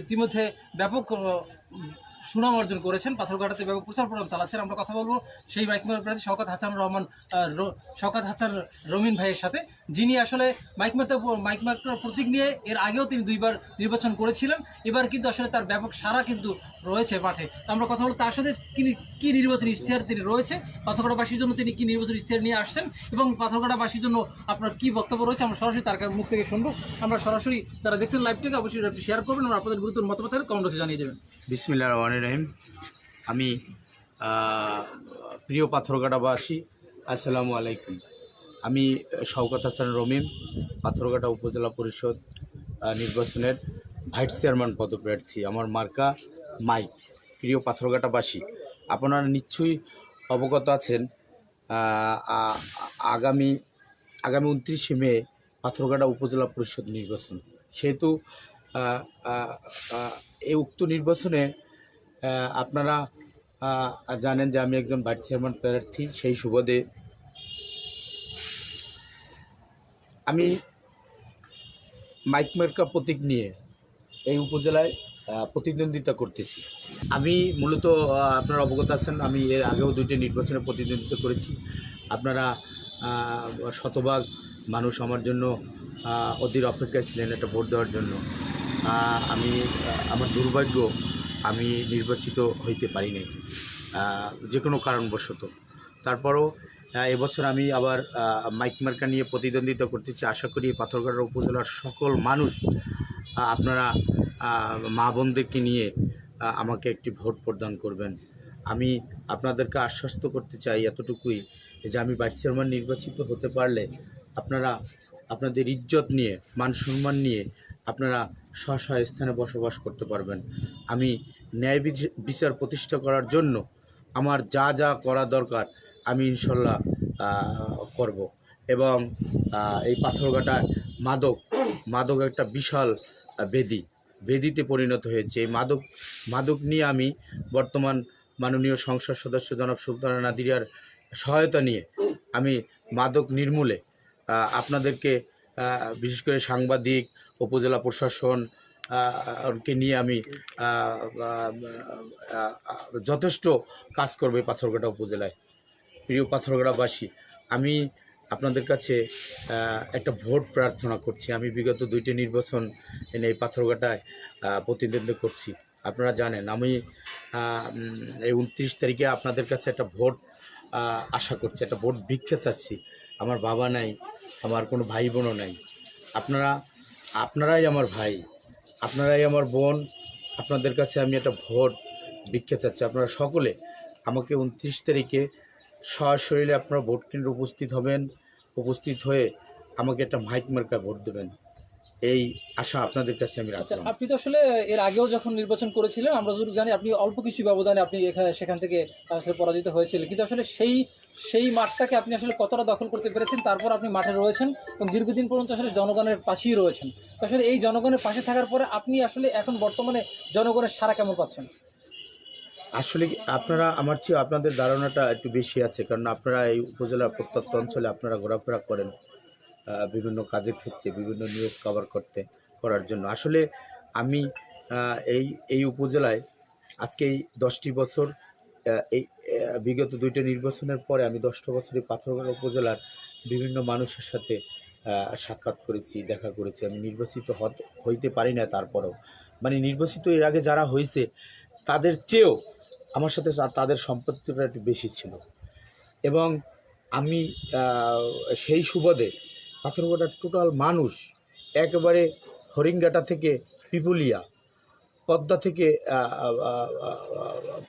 ইতিমধ্যে ব্যাপক সুনাম অর্জন করেছেন। পাথরঘাটাতে ব্যাপক প্রচার প্রোগ্রাম চালাচ্ছেন। আমরা কথা বলব সেই মাইক মেয়র প্রার্থী শওকত হাসান রহমান শওকত হাসান রমিন ভাইয়ের সাথে, যিনি আসলে মাইক মেয়র মাইক মেয়র প্রতীক নিয়ে এর আগেও তিনি দুইবার নির্বাচন করেছিলেন। এবার কিন্তু আসলে তার ব্যাপক সারা কিন্তু রয়েছে মাঠে। আমরা কথা বলব তার সাথে কি কী নির্বাচন ইশতেহার তিনি রয়েছে, পাথরঘাটাবাসীর জন্য তিনি কী নির্বাচন ইশতেহার নিয়ে আসছেন এবং পাথরঘাটাবাসীর জন্য আপনার কী বক্তব্য রয়েছে আমরা সরাসরি তার মুখ থেকে শুনব। আমরা সরাসরি যারা দেখছেন লাইভটাকে অবশ্যই শেয়ার করবেন। আপনাদের গুরুত্বপূর্ণ মতামত কমেন্ট জানিয়ে দেবেন। বিসমিল্লা রহিম আমি প্রিয় পাথরঘাটাবাসী আসসালামু আলাইকুম। আমি শওকত হাসান রমিম পাথরঘাটা উপজেলা পরিষদ নির্বাচনের ভাইস চেয়ারম্যান পদপ্রার্থী। আমার মার্কা মাইক, প্রিয় পাথরঘাটাবাসী আপনারা নিশ্চয়ই অবগত আছেন আগামী আগামী উনত্রিশে মে পাথরঘাটা উপজেলা পরিষদ নির্বাচন। সেহেতু এই উক্ত নির্বাচনে আপনারা জানেন যে আমি একজন ভাইস চেয়ারম্যান প্রার্থী, সেই সুবাদে আমি মাইক মার্কা প্রতীক নিয়ে এই উপজেলায় প্রতিদ্বন্দ্বিতা করতেছি। আমি মূলত আপনারা অবগত আছেন, আমি এর আগেও দুইটি নির্বাচনে প্রতিদ্বন্দ্বিতা করেছি। আপনারা শতভাগ মানুষ আমার জন্য অধীর অপেক্ষায় ছিলেন একটা ভোট দেওয়ার জন্য। আমি আমার দুর্ভাগ্য আমি নির্বাচিত হইতে পারি নাই যে কোনো কারণবশত। তারপরও এবছর আমি আবার মাইক মার্কা নিয়ে প্রতিদ্বন্দ্বিতা করতেছি। আশা করি পাথরঘাটা উপজেলার সকল মানুষ আপনারা মা বোনদেরকে নিয়ে আমাকে একটি ভোট প্রদান করবেন। আমি আপনাদেরকে আশ্বস্ত করতে চাই এতটুকুই যে আমি ভাইস চেয়ারম্যান নির্বাচিত হতে পারলে আপনারা, আপনাদের ইজ্জত নিয়ে, মান সম্মান নিয়ে আপনারা স্ব স্থানে বসবাস করতে পারবেন। আমি ন্যায় বিচ- বিচার প্রতিষ্ঠা করার জন্য আমার যা যা করা দরকার আমি ইনশাল্লাহ করব। এবং এই পাথরঘাটার মাদক মাদক একটা বিশাল বেদি, বেদিতে পরিণত হয়েছে। এই মাদক মাদক নিয়ে আমি বর্তমান মাননীয় সংসদ সদস্য জনাব সুলতানা নাদিরার সহায়তা নিয়ে আমি মাদক নির্মূলে আপনাদেরকে বিশেষ করে সাংবাদিক, উপজেলা প্রশাসন কে নিয়ে আমি যথেষ্ট কাজ করবে পাথরঘাটা উপজেলায়। প্রিয় পাথরঘাটাবাসী, আমি আপনাদের কাছে একটা ভোট প্রার্থনা করছি। আমি বিগত দুইটি নির্বাচন এনে এই পাথরঘাটায় প্রতিদ্বন্দ্বিতা করছি। আপনারা জানেন, আমি এই উনত্রিশ তারিখে আপনাদের কাছে একটা ভোট আশা করছি, একটা ভোট ভিক্ষা চাচ্ছি। আমার বাবা নাই, আমার কোনো ভাই বোনও নাই। আপনারা, আপনারাই আমার ভাই, আপনারাই আমার বোন, আপনাদের কাছে আমি একটা ভোট ভিক্ষা চাচ্ছি। আপনারা সকলে আমাকে উনত্রিশ তারিখে সশরীরে আপনারা ভোট কেন্দ্রে উপস্থিত হবেন, উপস্থিত হয়ে আমাকে একটা মাইক মার্কা ভোট দেবেন। এই আশা আপনাদের কাছে আমি আচ্ছা রাখলাম। আপনি তো আসলে এর আগেও যখন নির্বাচন করেছিলেন আমরা যদি জানি আপনি অল্প কিছু ব্যবধানে আপনি এখানে সেখান থেকে আসলে পরাজিত হয়েছিলেন। কিন্তু আসলে সেই সেই মাঠটাকে আপনি আসলে কতটা দখল করতে পেরেছেন তারপর আপনি মাঠে রয়েছেন এবং দীর্ঘদিন পর্যন্ত আসলে জনগণের পাশেই রয়েছেন। আসলে এই জনগণের পাশে থাকার পরে আপনি আসলে এখন বর্তমানে জনগণের সারা কেমন পাচ্ছেন? আসলে আপনারা আমার চেয়ে আপনাদের ধারণাটা একটু বেশি আছে কারণ আপনারা এই উপজেলার প্রত্যন্ত অঞ্চলে আপনারা ঘোরাফেরা করেন। বিভিন্ন কাজের ক্ষেত্রে, বিভিন্ন নিয়োগ কভার করতে, করার জন্য। আসলে আমি এই এই উপজেলায় আজকে এই দশটি বছর এই বিগত দুইটা নির্বাচনের পরে আমি দশটা বছর পাথরঘাটা উপজেলার বিভিন্ন মানুষের সাথে সাক্ষাৎ করেছি, দেখা করেছি। আমি নির্বাচিত হইতে পারি না তারপরেও। মানে নির্বাচিত এর আগে যারা হয়েছে তাদের চেয়েও আমার সাথে তাদের সম্পত্তিটা একটু বেশি ছিল। এবং আমি সেই সুবাদে পাথরঘাটার টোটাল মানুষ একেবারে হরিঙ্গাটা থেকে পিপুলিয়া, পদ্মা থেকে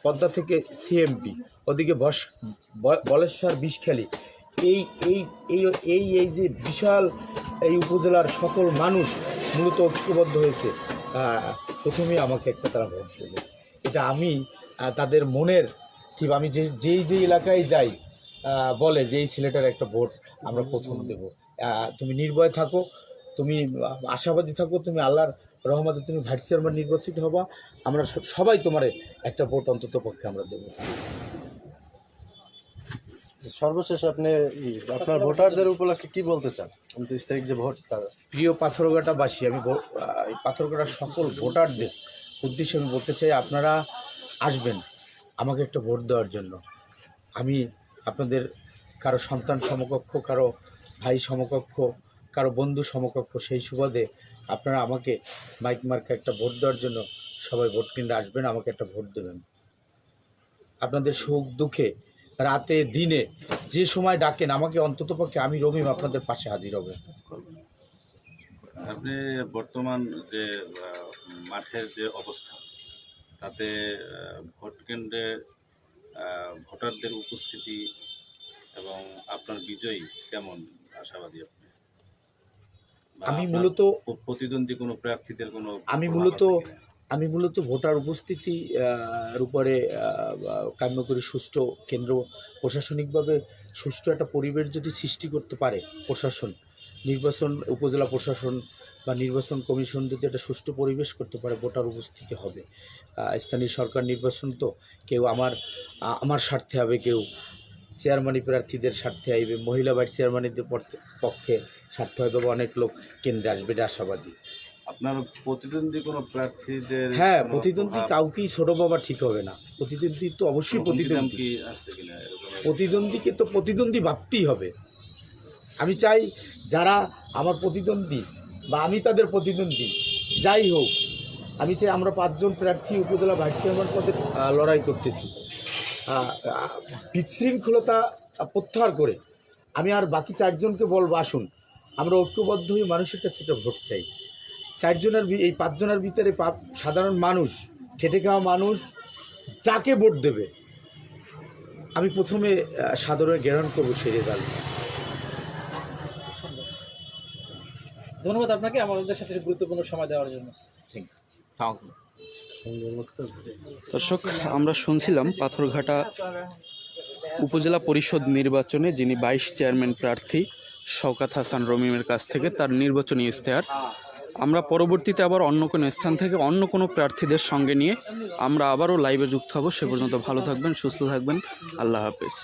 পদ্মা থেকে সিএমপি ওদিকে বস বলেশ্বর বিষখালী। এই এই এই এই এই যে বিশাল এই উপজেলার সকল মানুষ মূলত ঐক্যবদ্ধ হয়েছে প্রথমেই আমাকে একটা তারা ভোট দেবে এটা আমি তাদের মনের ঠিক, আমি যে, যেই যেই এলাকায় যাই বলে যে এই ছেলেটার একটা ভোট আমরা প্রথম দেব। তুমি নির্ভয় থাকো তুমি আশাবাদী থাকো তুমি আল্লাহর রহমতে তুমি ভাইস চেয়ারম্যান নির্বাচিত হবা। আমরা সবাই তোমারে একটা ভোট অন্তত পক্ষে আমরা দেবো। সর্বশেষ আপনি আপনার ভোটারদের উপলক্ষে কি বলতে চান? উনত্রিশ তারিখ যে ভোট তার প্রিয় পাথরঘাটাবাসী আমি এই পাথরঘাটার সকল ভোটারদের উদ্দেশ্যে আমি বলতে চাই আপনারা আসবেন আমাকে একটা ভোট দেওয়ার জন্য। আমি আপনাদের কারও সন্তান সমকক্ষ কারও ভাই সমকক্ষ, কারও বন্ধু সমকক্ষ সেই সুবাদে আপনারা আমাকে মাইক মার্কে একটা ভোট দেওয়ার জন্য সবাই ভোট কেন্দ্রে আসবেন, আমাকে একটা ভোট দেবেন। আপনাদের সুখ দুঃখে রাতে, দিনে যে সময় ডাকেন, আমাকে অন্ততপক্ষে আমি রমিম আপনাদের পাশে হাজির হবে। আপনি বর্তমান যে মাঠের যে অবস্থা, তাতে ভোট কেন্দ্রে ভোটারদের উপস্থিতি এবং আপনার বিজয়ী কেমন? আশাবাদী আপনি? আমি মূলত প্রতিদ্বন্দ্বী কোনো প্রার্থীদের কোনো আমি মূলত আমি মূলত ভোটার উপস্থিতি উপরে কাম্য করি সুষ্ঠু কেন্দ্র প্রশাসনিকভাবে সুষ্ঠু একটা পরিবেশ যদি সৃষ্টি করতে পারে প্রশাসন নির্বাচন উপজেলা প্রশাসন বা নির্বাচন কমিশন যদি একটা সুষ্ঠু পরিবেশ করতে পারে ভোটার উপস্থিতি হবে। স্থানীয় সরকার নির্বাচন তো কেউ আমার আমার স্বার্থে হবে কেউ চেয়ারম্যানি প্রার্থীদের স্বার্থে আইবে। মহিলা ভাইস চেয়ারম্যানিদের পক্ষে স্বার্থ হয়তো অনেক লোক কেন্দ্রে আসবে এটা আশাবাদী। আপনার প্রতিদ্বন্দ্বী কোনো প্রার্থীদের হ্যাঁ প্রতিদ্বন্দ্বী কাউকেই ছোট বাবা ঠিক হবে না। প্রতিদ্বন্দ্বী তো অবশ্যই প্রতিদ্বন্দ্বী। প্রতিদ্বন্দ্বীকে তো প্রতিদ্বন্দ্বী ভাবতেই হবে। আমি চাই যারা আমার প্রতিদ্বন্দ্বী বা আমি তাদের প্রতিদ্বন্দ্বী যাই হোক আমি চাই আমরা পাঁচজন প্রার্থী উপজেলা ভাইস চেয়ারম্যান পদে লড়াই করতেছি। বিশৃঙ্খলতা প্রত্যাহার করে আমি আর বাকি চারজনকে বলব আসুন আমরা ঐক্যবদ্ধ হয়ে মানুষের কাছে একটা ভোট চাই। চারজনের ভি- এই পাঁচজনের ভিতরে পা- সাধারণ মানুষ খেটে খাওয়া মানুষ যাকে ভোট দেবে আমি প্রথমে আহ, গ্রহণ করব সেই রেজাল্ট। ধন্যবাদ আপনাকে আমাদের সাথে গুরুত্বপূর্ণ সময় দেওয়ার জন্য। থ্যাংক ইউ দর্শক, আমরা শুনছিলাম পাথরঘাটা উপজেলা পরিষদ নির্বাচনে যিনি বাইশ চেয়ারম্যান প্রার্থী শওকাত হাসান রমিমের কাছ থেকে তার নির্বাচনী ইশতেহার। আমরা পরবর্তীতে আবার অন্য কোনো স্থান থেকে অন্য কোনো প্রার্থীদের সঙ্গে নিয়ে আমরা আবারও লাইভে যুক্ত হব। সে পর্যন্ত ভালো থাকবেন, সুস্থ থাকবেন। আল্লাহ হাফেজ।